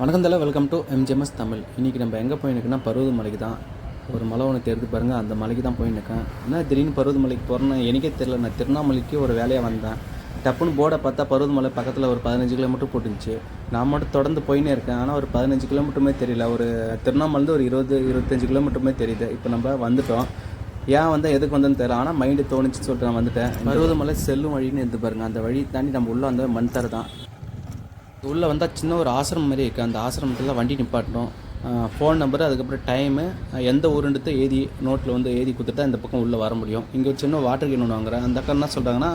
வணக்கம் தலை welcome to MGMS Tamil. இன்றைக்கி நம்ம எங்கே போயிருக்கோன்னா பருவத மலைக்கு தான். ஒரு மலை ஒன்று தெரிஞ்சு பாருங்கள் அந்த மலைக்கு தான் போயிருக்கேன் என்ன திடீர்னு பருவத மலைக்கு போகிறேன்னு எனக்கே தெரில நான் திருவண்ணாமலைக்கு ஒரு வேலையாக வந்தேன். டப்புன்னு போர்டை பார்த்தா பருவதமலை பக்கத்தில் ஒரு பதினஞ்சு கிலோமீட்டர் போட்டுருந்துச்சு. நான் மட்டும் தொடர்ந்து போயினே இருக்கேன். ஆனால் ஒரு பதினஞ்சு கிலோமீட்டருமே தெரியல. ஒரு திருவண்ணாமலேருந்து ஒரு இருபது இருபத்தஞ்சு கிலோமீட்டருமே தெரியுது. இப்போ நம்ம வந்துட்டோம். ஏன் வந்தால் எதுக்கு வந்தேன்னு தெரியல. ஆனால் மைண்டு தோணுச்சுன்னு சொல்லிட்டு நான் வந்துட்டேன். பருவதமலை செல்லும் வழின்னு இருந்து பாருங்க. அந்த வழி தாண்டி நம்ம உள்ளே வந்த மண் தர தான். உள்ளே வந்தால் சின்ன ஒரு ஆசிரமம் மாதிரி இருக்குது அந்த ஆசிரமத்தில் வண்டி நிப்பாட்டணும். ஃபோன் நம்பரு அதுக்கப்புறம் டைமு எந்த ஊருன்றது எழுதி நோட்டில் வந்து எழுதி கொடுத்துட்டு இந்த பக்கம் உள்ளே வர முடியும். இங்கே ஒரு சின்ன வாட்டர் கேன் ஒன்று வாங்குறேன். அந்த அக்கா என்ன சொல்கிறாங்கன்னா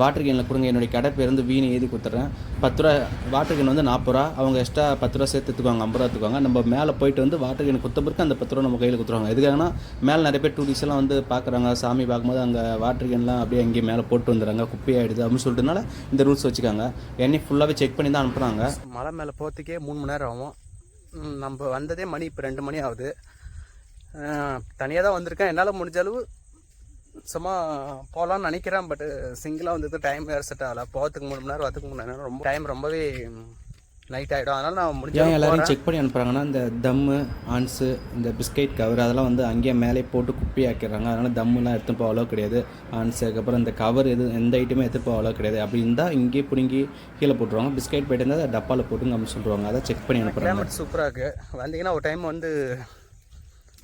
வாட்டர் கேனில் கொடுங்க என்னுடைய கடை பேர் வந்து வீணை எழுதி கொடுத்துட்றேன். பத்து ரூபா வாட்டர் கேன் வந்து நாற்பது ரூபா. அவங்க எக்ஸ்ட்ரா பத்து ரூபா சேர்த்து எடுத்துக்குவாங்க ஐம்பது ரூபா எடுத்துக்குவாங்க. நம்ம மேலே போயிட்டு வந்து வாட்டர் கேன் கொடுத்த பிறகு அந்த பத்து ரூபா நம்ம கையில் கொடுத்துருவாங்க. எதுக்காகனா மேலே நிறைய பேர் டூரிஸ்ட்லாம் வந்து பார்க்குறாங்க சாமி பார்க்கும்போது அங்கே வாட்டர் கேன்லாம் அப்படியே அங்கேயே மேலே போட்டு வந்துடுறாங்க. குப்பையாயிடுது அப்படின்னு சொல்லிட்டுனால இந்த ரூல்ஸ் வச்சுக்காங்க. என்னை ஃபுல்லாகவே செக் பண்ணி தான் அனுப்புகிறாங்க மலை மேலே போகிறதுக்கே மூணு மணி நேரம் ஆகும். நம்ம வந்ததே மணி இப்போ ரெண்டு மணி ஆகுது. தனியாக தான் வந்திருக்கேன். என்னால் முடிஞ்ச அளவு சும்மா போகலான்னு நினைக்கிறேன் பட்டு சிங்கிளாக வந்தது டைம் வேறு செட் ஆகலை. போகிறதுக்கு மூணு மணி நேரம் வரத்துக்கு மூணு நேரம் ரொம்ப டைம் ரொம்பவே நைட் ஆகிடும் அதனால் நான் முடிஞ்ச ஏன் எல்லாரையும் செக் பண்ணி அனுப்புகிறாங்கன்னா இந்த தம்மு ஆன்ஸு இந்த பிஸ்கெட் கவர் அதெல்லாம் வந்து அங்கேயே மேலே போட்டு குப்பி ஆக்கிடுறாங்க அதனால் தம்முலாம் எடுத்து போக அளவு கிடையாது. ஆன்ஸு அதுக்கப்புறம் இந்த கவர் எது எந்த ஐட்டமே எடுத்து போக அளவு கிடையாது. அப்படி இருந்தால் இங்கேயே பிடுங்கி கீழே போட்டுருவாங்க. பிஸ்கெட் போயிட்டு இருந்தால் டப்பாவில் போட்டுங்க அப்படின்னு சொல்லுவாங்க அதை செக் பண்ணி அனுப்புகிறாங்க சூப்பராக இருக்குது வந்தீங்கன்னா ஒரு டைம் வந்து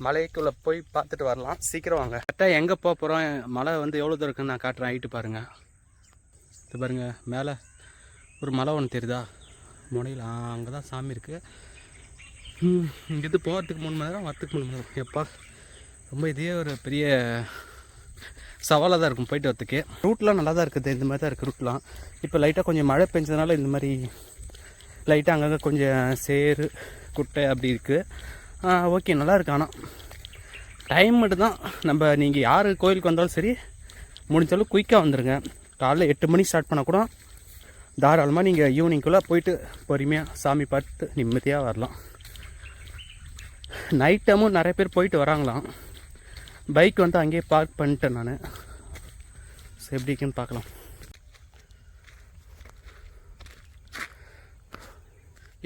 மலைக்குள்ளே போய் பார்த்துட்டு வரலாம். சீக்கிரம் வாங்க. கரெக்டாக எங்கே போக போகிறோம் மலை வந்து எவ்வளோ தூரம் இருக்குன்னு நான் காட்டுறேன். ஹைட்டு பாருங்கள் இது பாருங்கள் மேலே ஒரு மலை ஒன்று தெரியுதா? முனையில் அங்கே தான் சாமி இருக்குது இங்கேருந்து போகிறதுக்கு மூணு மணி நேரம் வரத்துக்கு மூணு மணி நேரம். எப்பா ரொம்ப இதே ஒரு பெரிய சவாலாக தான் இருக்கும் போயிட்டு வரத்துக்கு ரூட்லாம் நல்லா தான் இருக்குது இந்த மாதிரி தான் இருக்குது ரூட்லாம். இப்போ லைட்டாக கொஞ்சம் மழை பெஞ்சதுனால இந்த மாதிரி லைட்டாக அங்கங்கே கொஞ்சம் சேரு குட்டை அப்படி இருக்குது ஓகே நல்லா இருக்கு. ஆனால் டைம் மட்டும் தான் நம்ம நீங்கள் யார் கோயிலுக்கு வந்தாலும் சரி முடிஞ்சளவு குயிக்காக வந்துடுங்க காலைல எட்டு மணிக்கு ஸ்டார்ட் பண்ணால் கூட தாராளமாக நீங்கள் ஈவினிங்குள்ளே போயிட்டு பொறுமையாக சாமி பார்த்து நிம்மதியாக வரலாம். நைட் டைமும் நிறைய பேர் போயிட்டு வராங்களாம். பைக் வந்து அங்கேயே பார்க் பண்ணிட்டேன் நான். ஸோ எப்படி இருக்குன்னு பார்க்கலாம்.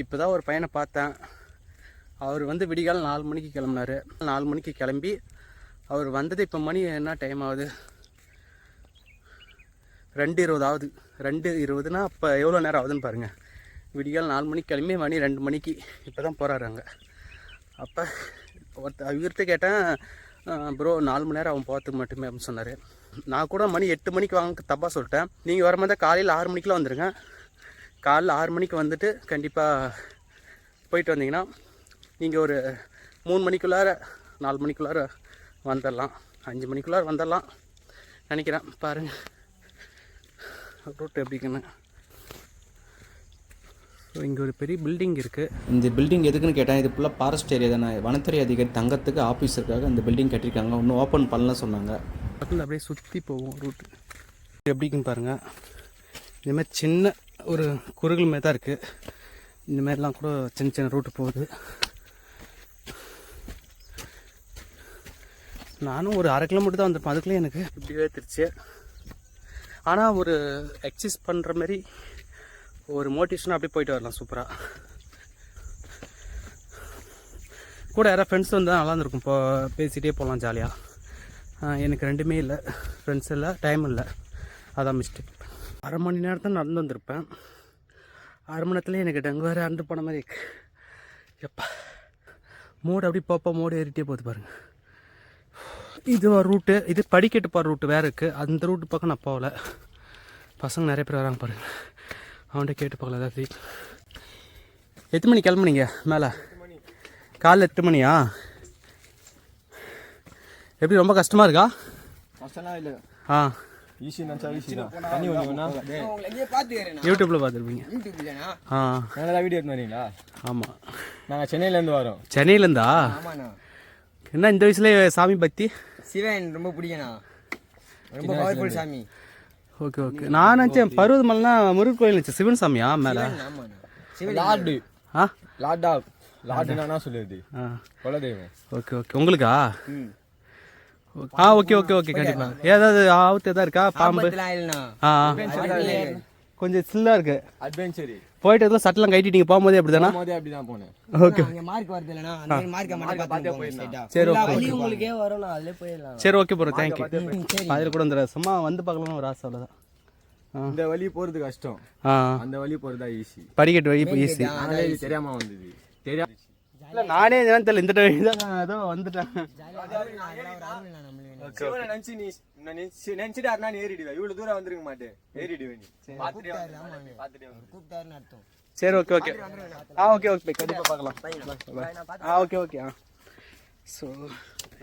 இப்போ தான் ஒரு பையனை பார்த்தேன். அவர் வந்து விடிகாலம் நாலு மணிக்கு கிளம்புனாரு. நாலு மணிக்கு கிளம்பி அவர் வந்தது இப்போ மணி என்ன டைம் ஆகுது? ரெண்டு இருபது ஆகுது ரெண்டு இருபதுனா அப்போ எவ்வளோ நேரம் ஆகுதுன்னு பாருங்கள் விடிகால் நாலு மணிக்கு கிளம்பி மணி ரெண்டு மணிக்கு இப்போ தான் போகிறாங்க அப்போ ஒருத்த இவர்கிட்ட கேட்டேன் ப்ரோ நாலு மணி நேரம் அவன் போகிறதுக்கு மட்டுமே அப்படின்னு சொன்னார். நான் கூட மணி எட்டு மணிக்கு வாங்க தப்பாக சொல்லிட்டேன். நீங்கள் வர மாதிரி காலையில் ஆறு மணிக்கெலாம் வந்துடுங்க காலைல ஆறு மணிக்கு வந்துட்டு கண்டிப்பாக போயிட்டு வந்தீங்கன்னா நீங்கள் ஒரு மூணு மணிக்குள்ளார நாலு மணிக்குள்ளார வந்துடலாம் அஞ்சு மணிக்குள்ளார வந்துடலாம் நினைக்கிறேன். பாருங்கள் ரூட் எப்படிங்கன்னு ஸோ இங்கே ஒரு பெரிய பில்டிங் இருக்குது இந்த பில்டிங் எதுக்குன்னு கேட்டேன் இது ஃபுல்லாக ஃபாரஸ்ட் ஏரியா தானே. வனத்துறை அதிகாரி தங்கத்துக்கு ஆஃபீஸ் இருக்காக இந்த பில்டிங் கட்டியிருக்காங்க இன்னும் ஓப்பன் பண்ணல சொன்னாங்க. பக்கத்தில் அப்படியே சுற்றி போவோம் ரூட்டு எப்படின்னு பாருங்கள் இந்த மாதிரி சின்ன ஒரு குறுகல் மாதிரி தான் இருக்குது இந்த மாதிரிலாம் கூட சின்ன சின்ன ரூட்டு போகுது. நானும் ஒரு அரை கிலோமீட்டர் தான் வந்திருப்பேன். அதுக்குள்ளே எனக்கு இப்படியே திருச்சு. ஆனால் ஒரு எக்ஸசைஸ் பண்ணுற மாதிரி ஒரு மோட்டிவேஷனாக அப்படியே போயிட்டு வரலாம் சூப்பராக கூட யாராவது ஃப்ரெண்ட்ஸ் வந்தால் நல்லா இருந்திருக்கும். இப்போ பேசிகிட்டே போகலாம் ஜாலியாக எனக்கு ரெண்டுமே இல்லை. ஃப்ரெண்ட்ஸ் இல்லை டைம் இல்லை. அதான் மிஸ்டேக் அரை மணி நேரம் தான் நடந்து வந்திருப்பேன். அரை மணி நேரத்துல எனக்கு டெங்கு வேறு அண்டு போன மாதிரி இருக்கு. எப்பா மோடு அப்படி போப்போ மோடு ஏறிட்டே போகுது பாருங்கள் இது ஒரு ரூட்டு இது படிக்கட்டு போகிற ரூட்டு வேறு இருக்குது அந்த ரூட்டு பக்கம் நான் போகல. பசங்க நிறைய பேர் வராங்க பாருங்க. அவன்கிட்ட கேட்டு பார்க்கல ஏதாவது எத்தனை மணி கிளம்புனீங்க மேலே? காலைல எட்டு மணியா? எப்படி ரொம்ப கஷ்டமாக இருக்கா? கஷ்டம்லாம் இல்லை. ஆ. ஈஸி நினச்சா ஈஸி தான். தண்ணி யூடியூப்பில் பார்த்துருப்பீங்க ஆ. நாங்கள் வீடியோ எடுத்து வரீங்களா? ஆமாம் நாங்கள் சென்னையிலேருந்து வரோம். சென்னையிலேருந்தா என்ன இந்த வயசுல சாமி பக்தி? சிவன் ரொம்ப பிடிக்கண்ணா ரொம்ப பவர்ஃபுல் சாமி. ஓகே ஓகே நான் நினச்சேன் பருவதமலைனா முருகன் கோயில் நினச்சேன். சிவன் சாமியா மேலே? சிவன் லார்டு. ஆ? லார்டா லார்டுனா சொல்லுது ஆ. குலதெய்வம். ஓகே ஓகே உங்களுக்கா? ஆ ஓகே ஓகே ஓகே கண்டிப்பாக ஏதாவது ஆபத்து எதாவது இருக்கா? பாம்பு? ஆ. கொஞ்சம் சில்லாக இருக்கு. அட்வென்ச்சரி போயிட்டு எதுவும் சட்டெல்லாம் கட்டிட்டீங்க போகும்போதே அப்படி தானே அப்படி தான் போனேன். ஓகே. அங்க மார்க் வருது இல்லைனா அந்த மார்க்கை மட்டும் பார்த்தே போயிடலாம். சரி ஓகே. வழி உங்களுக்கே வரும் நான் அதிலே போயிடலாம். சரி ஓகே ப்ரோ தேங்க்யூ அதில் கூட வந்துடுற சும்மா வந்து பார்க்கலாம் ஒரு ஆசை அவ்வளோதான் இந்த வழி போறது கஷ்டம். அந்த வழி போறதா ஈஸி படிக்கட்டு வழி இப்போ ஈஸி அதனால தெரியாம வந்தது. தெரியா இல்லை நானே என்னன்னு தெரியல. இந்த வழி தான் நான் ஏதோ வந்துட்டேன். சிவனை நினைச்சு நீ நான் நினைச்சு நினைச்சிட்டாருனா ஏறிடுவேன் இவ்வளவு தூரம் வந்திருக்க மாட்டேன். ஏறிடுவேன் நீ. அர்த்தம். சரி ஓகே ஓகே. ஆ ஓகே ஓகே. கண்டிப்பாக பார்க்கலாம். ஆ ஓகே ஓகே ஆ. ஸோ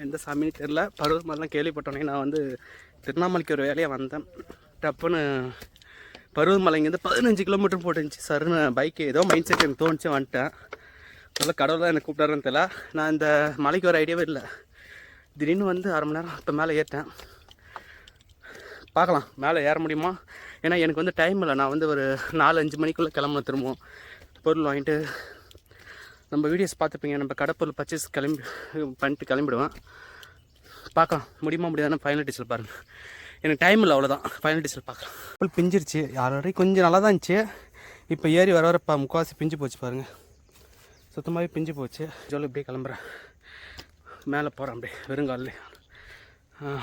எந்த சாமின்னு தெரில பருவத் மாதிரிலாம் கேள்விப்பட்டோன்னே நான் வந்து திருவண்ணாமலைக்கு ஒரு வேலையாக வந்தேன். டப்புன்னு பருவமலைங்கேருந்து பதினஞ்சு கிலோமீட்டர் போட்டுருந்துச்சு. சருன்னு பைக்கு ஏதோ மைண்ட் செட் எனக்கு தோணுச்சு வந்துட்டேன். நல்ல கடவுள் தான் எனக்கு கூப்பிட்டாருன்னு தெரியல. நான் இந்த மலைக்கு ஒரு ஐடியாவே இல்லை. திடீர்னு வந்து அரை மணி நேரம் இப்போ மேலே ஏறிட்டேன். பார்க்கலாம் மேலே ஏற முடியுமா? ஏன்னா எனக்கு வந்து டைம் இல்லை. நான் வந்து ஒரு நாலு அஞ்சு மணிக்குள்ளே கிளம்பணும் திரும்பவும். பொருள் வாங்கிட்டு நம்ம வீடியோஸ் பார்த்துப்பீங்க. நம்ம கடப்பொருள் பர்ச்சேஸ் கிளம்பி பண்ணிட்டு கிளம்பிடுவேன். பார்க்கலாம் முடியுமா முடியாதுன்னு ஃபைனல் டீச்சர் பாருங்கள் எனக்கு டைம் இல்லை அவ்வளோதான் ஃபைனல் டீச்சர் பார்க்கலாம். ஆப்பிள் பிஞ்சிருச்சு. ஆல்ரெடி கொஞ்சம் நல்லா தான் இருந்துச்சு. இப்போ ஏறி வர வர முக்கால்வாசி பிஞ்சு போச்சு பாருங்கள் சுத்தமாகவே பிஞ்சு போச்சு. ஜோலி இப்படியே கிளம்புறேன். மேலே போகிறேன் அப்படியே வெறுங்காலே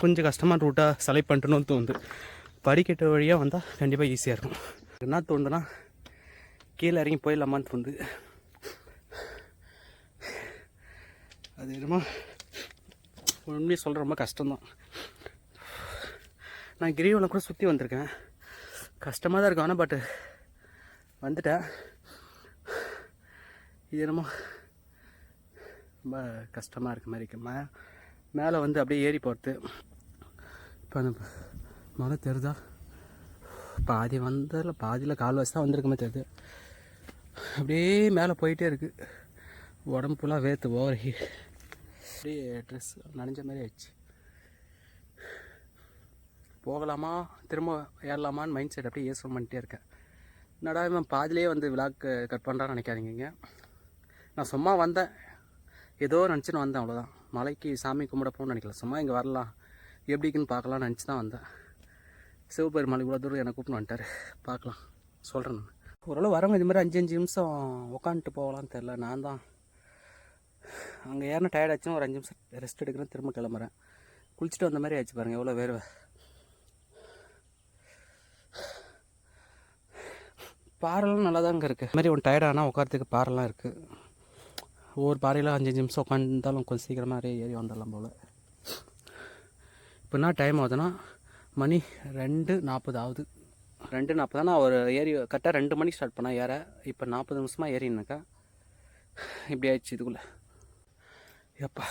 கொஞ்சம் கஷ்டமாக ரூட்டாக செலக்ட் பண்ணிட்டணும்னு தோணுது. படிக்கட்டு வழியாக வந்தால் கண்டிப்பாக ஈஸியாக இருக்கும். என்ன தோணுதுன்னா கீழே இறங்கி போயிடலாமான்னு தோணுது. அது என்னமோ உண்மையை சொல்கிற ரொம்ப கஷ்டம்தான். நான் கிரிவலம் கூட சுற்றி வந்திருக்கேன். கஷ்டமாக தான் இருக்கும் ஆனால் பட்டு வந்துட்டேன். இது என்னமோ ரொம்ப கஷ்டமாக இருக்க மாதிரி இருக்கு. மே மேலே வந்து அப்படியே ஏறி போகிறது இப்போ அந்த மழை தெரியுதா? பாதி வந்ததில் பாதியில் கால் வச்சு தான் வந்திருக்குமே தெரியுது. அப்படியே மேலே போயிட்டே இருக்குது உடம்பு ஃபுல்லாக வேர்த்து ஓவர் அப்படியே ட்ரெஸ் நனைஞ்ச மாதிரி ஆயிடுச்சு. போகலாமா? திரும்ப ஏறலாமான்னு மைண்ட் செட் அப்படியே யோசனை பண்ணிட்டே இருக்கேன். என்னடா இவன் பாதியிலே வந்து விழாக்கு கட் பண்ணுறான்னு நினைக்காதீங்க. நான் சும்மா வந்தேன். ஏதோ நினச்சின்னு வந்தேன் அவ்வளோதான் மலைக்கு சாமி கும்பிட போகணும்னு நினைக்கல. சும்மா இங்கே வரலாம். எப்படிக்குன்னு பார்க்கலாம்னு நினச்சி தான் வந்தேன். சிவபெருமாள் இவ்வளோ தூரம் என்னை கூப்பிட்டு வந்துட்டார். பார்க்கலாம். சொல்கிறேன் நான். ஓரளவு வரவங்க இது மாதிரி அஞ்சு அஞ்சு நிமிஷம் உக்காந்துட்டு போகலான்னு தெரில நான் தான் அங்கே ஏறின டயர்ட் ஆச்சுன்னா ஒரு அஞ்சு நிமிஷம் ரெஸ்ட் எடுக்கிறேன் திரும்ப கிளம்புறேன். குளிச்சுட்டு வந்த மாதிரி ஆச்சு பாருங்கள் எவ்வளோ வேர்வை. பாறைலாம் நல்லா தாங்க இருக்குது இது மாதிரி ஒன்று டயர்டானால் உட்காரத்துக்கு பாறைலாம் இருக்குது ஒவ்வொரு பாறையில் அஞ்சு அஞ்சு நிமிஷம் உட்காந்துருந்தாலும் கொஞ்சம் சீக்கிரமாக ஏறி வந்துடலாம் போல். இப்போ என்ன டைம் ஆகுதுன்னா மணி ரெண்டு நாற்பது ஆகுது. ரெண்டு நாற்பது நான் ஒரு ஏறி கரெக்டாக ரெண்டு மணிக்கு ஸ்டார்ட் பண்ணேன் ஏற இப்போ நாற்பது நிமிஷமாக ஏறினாக்கா இப்படி ஆயிடுச்சு இதுக்குள்ளே. எப்பா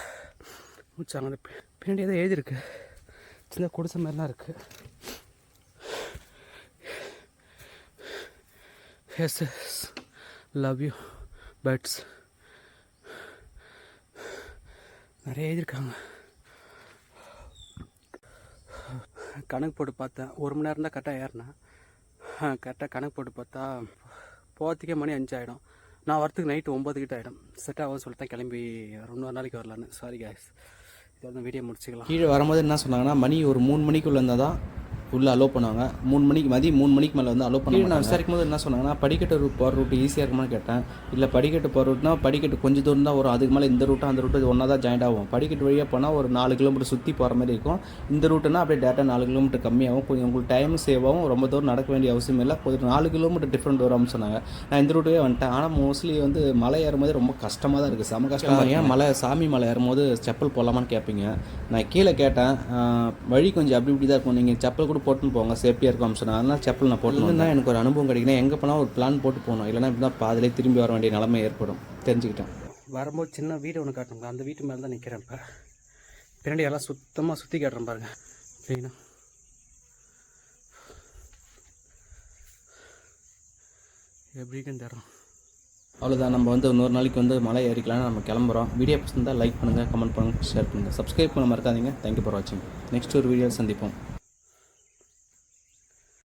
மூச்சாங்க பின்னாடி ஏதோ எழுதியிருக்கு. சின்ன குடிசை மாதிரிலாம் இருக்குது yes yes love you buds நிறைய எழுதியிருக்காங்க கணக்கு போட்டு பார்த்தேன். ஒரு மணி நேரம் தான் கரெக்டாக ஏறினேன். கரெக்டாக கணக்கு போட்டு பார்த்தா போகிறதுக்கே மணி அஞ்சு ஆகிடும் நான் வரத்துக்கு நைட்டு ஒம்பது கிட்ட ஆகிடும் செட் ஆகும் சொல்லிட்டு கிளம்பி ரெண்டு ஒரு நாளைக்கு வரலான்னு. சாரி கேஸ் இதோட வீடியோ முடிச்சுக்கலாம். கீழே வரும்போது என்ன சொன்னாங்கன்னா மணி ஒரு மூணு மணிக்குள்ளே இருந்தால் தான் உள்ளே அலோவ் பண்ணுவாங்க. மூணு மணிக்கு மதியம் மூணு மணிக்கு மேலே வந்து அலோவ் பண்ணி நான் விசாரிக்கும் போது என்ன சொன்னாங்கன்னா படிக்கட்டு ரூட் போகிற ரூட் ஈஸியாக இருக்குமான்னு கேட்டேன். இல்லை படிக்கட்டு போகிற ரூட்னா படிக்கட்டு கொஞ்சம் தூரம் தான் வரும் அதுக்கு மேலே இந்த ரூட்டும் அந்த ரூட்டு ஒன்றா தான் ஜாயிண்ட் ஆகும். படிக்கட்டு வழியாக போனால் ஒரு நாலு கிலோமீட்டர் சுற்றி போகிற மாதிரி இருக்கும். இந்த ரூட்டுனா அப்படியே டேட்டா நாலு கிலோமீட்டர் கம்மியாகும். கொஞ்சம் உங்களுக்கு டைம் சேவ் ஆகும். ரொம்ப தூரம் நடக்க வேண்டிய அவசியம் இல்லை. கொஞ்சம் நாலு கிலோமீட்டர் டிஃப்ரெண்ட் வரும்னு சொன்னாங்க. நான் இந்த ரூட்டே வந்துட்டேன். ஆனால் மோஸ்ட்லி வந்து மலை ஏறும்போது ரொம்ப கஷ்டமாக தான் இருக்குது செம கஷ்டமாக ஏன் மலை சாமி மலை ஏறும்போது செப்பல் போடலாமான்னு கேட்பீங்க நான் கீழே கேட்டேன். வழி கொஞ்சம் அப்படி இப்படி தான் இருக்கும். நீங்கள் செப்பல் கூட போட்டுன்னு போங்க. சேஃப்டியாக இருக்கும் சொன்னாங்க. அதனால் செப்பல் நான் போட்டு தான் எனக்கு ஒரு அனுபவம் கிடைக்கணும். எங்கே போனால் ஒரு பிளான் போட்டு போகணும். இல்லைன்னா இப்படி தான் பாதிலே திரும்பி வர வேண்டிய நிலைமை ஏற்படும். தெரிஞ்சுக்கிட்டேன். வரும்போது சின்ன வீடு ஒன்று காட்டுங்க அந்த வீட்டு மேலே தான் நிற்கிறேன் இப்போ. பின்னாடி எல்லாம் சுத்தமாக சுற்றி காட்டுறேன் பாருங்க. சரிண்ணா. எப்படி இருக்குன்னு தரோம் அவ்வளோதான் நம்ம வந்து இன்னொரு நாளைக்கு வந்து மலை ஏறிக்கலாம்னு நம்ம கிளம்புறோம். வீடியோ பிடிச்சிருந்தா லைக் பண்ணுங்கள் கமெண்ட் பண்ணுங்கள் ஷேர் பண்ணுங்கள் சப்ஸ்கிரைப் பண்ண மறக்காதீங்க தேங்க்யூ ஃபார் வாட்சிங் நெக்ஸ்ட் ஒரு வீடியோ சந்திப்போம்.